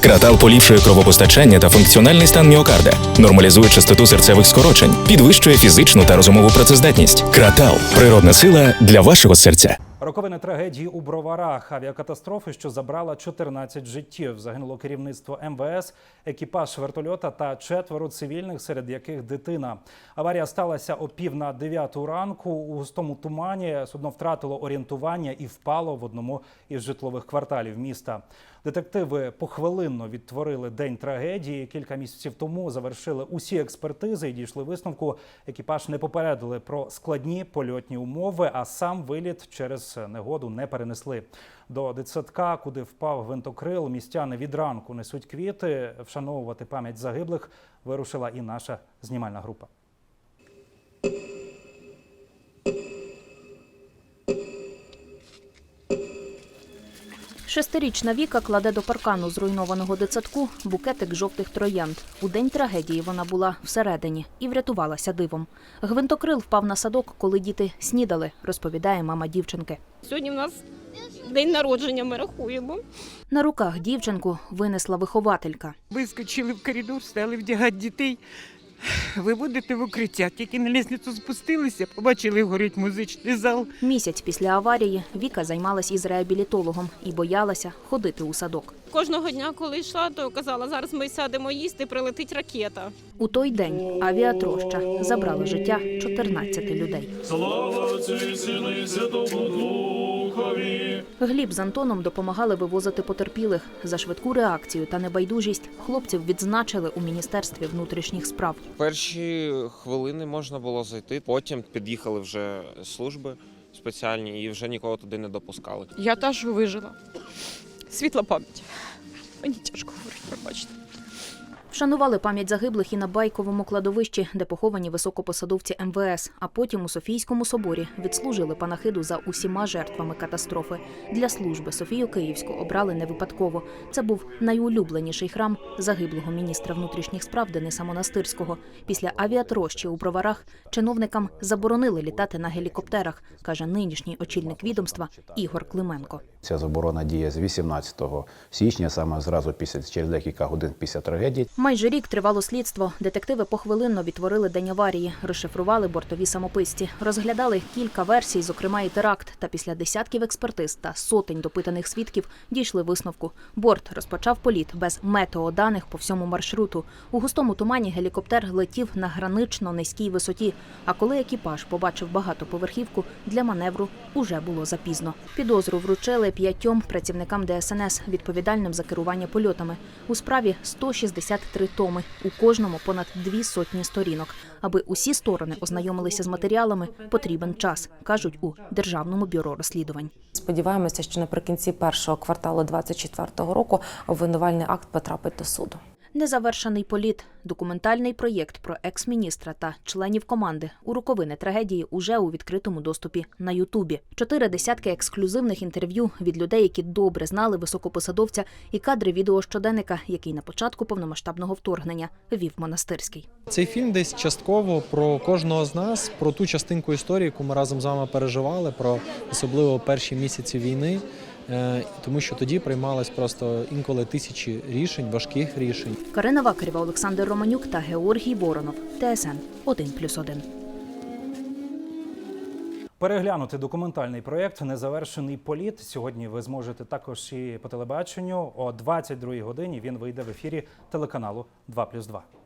Кратал поліпшує кровопостачання та функціональний стан міокарда, нормалізує частоту серцевих скорочень, підвищує фізичну та розумову працездатність. Кратал природна сила для вашого серця. Роковини трагедії у броварах, авіакатастрофи, що забрала 14 життів. Загинуло керівництво МВС, екіпаж вертольота та четверо цивільних, серед яких дитина. Аварія сталася о пів на дев'яту ранку. У густому тумані судно втратило орієнтування і впало в одному із житлових кварталів міста. Детективи похвилинно відтворили день трагедії. Кілька місяців тому завершили усі експертизи і дійшли висновку. Екіпаж не попередили про складні польотні умови, а сам виліт через негоду не перенесли. До дитсадка, куди впав гвинтокрил, містяни від ранку несуть квіти. Вшановувати пам'ять загиблих вирушила і наша знімальна група. Шестирічна Віка кладе до паркану зруйнованого дитсадку букетик жовтих троянд. У день трагедії вона була всередині і врятувалася дивом. Гвинтокрил впав на садок, коли діти снідали, розповідає мама дівчинки. Сьогодні в нас день народження, ми рахуємо. На руках дівчинку винесла вихователька. Вискочили в коридор, стали вдягати дітей. Виводити в укриття. Тільки на лісницю спустилися, побачили, горить музичний зал. Місяць після аварії Віка займалась із реабілітологом і боялася ходити у садок. Кожного дня, коли йшла, то казала, зараз ми сядемо їсти, прилетить ракета. У той день авіатроща забрала життя 14 людей. Гліб з Антоном допомагали вивозити потерпілих. За швидку реакцію та небайдужість хлопців відзначили у міністерстві внутрішніх справ. Перші хвилини можна було зайти, потім під'їхали вже служби спеціальні і вже нікого туди не допускали. Я теж вижила. Світла пам'ять. Мені тяжко говорити, пробачте. Вшанували пам'ять загиблих і на байковому кладовищі, де поховані високопосадовці МВС. А потім у Софійському соборі відслужили панахиду за усіма жертвами катастрофи. Для служби Софію Київську обрали не випадково. Це був найулюбленіший храм загиблого міністра внутрішніх справ Дениса Монастирського. Після авіатрощі у броварах чиновникам заборонили літати на гелікоптерах, каже нинішній очільник відомства Ігор Клименко. Ця заборона діє з 18 січня, саме зразу після через декілька годин після трагедії. Майже рік тривало слідство. Детективи похвилинно відтворили день аварії, розшифрували бортові самописці, розглядали кілька версій, зокрема і теракт. Та після десятків експертиз та сотень допитаних свідків дійшли висновку. Борт розпочав політ без метеоданих по всьому маршруту. У густому тумані гелікоптер летів на гранично низькій висоті. А коли екіпаж побачив багатоповерхівку, для маневру уже було запізно. Підозру вручили п'ятьом працівникам ДСНС, відповідальним за керування польотами. У справі 163 томи, у кожному понад дві сотні сторінок. Аби усі сторони ознайомилися з матеріалами, потрібен час, кажуть у Державному бюро розслідувань. Сподіваємося, що наприкінці першого кварталу 2024 року обвинувальний акт потрапить до суду. Незавершений політ, документальний проєкт про екс-міністра та членів команди у роковини трагедії уже у відкритому доступі на Ютубі. Чотири десятки ексклюзивних інтерв'ю від людей, які добре знали високопосадовця, і кадри відео щоденника, який на початку повномасштабного вторгнення вів монастирський. Цей фільм десь частково про кожного з нас, про ту частинку історії, яку ми разом з вами переживали, про особливо перші місяці війни. Е, Тому що тоді приймались просто інколи тисячі рішень, важких рішень. Карина Вакарєва, Олександр Романюк та Георгій Воронов. ТСН 1+,1. Переглянути документальний проєкт Незавершений політ. Сьогодні ви зможете також і по телебаченню о 22 годині. Він вийде в ефірі телеканалу 2+,2.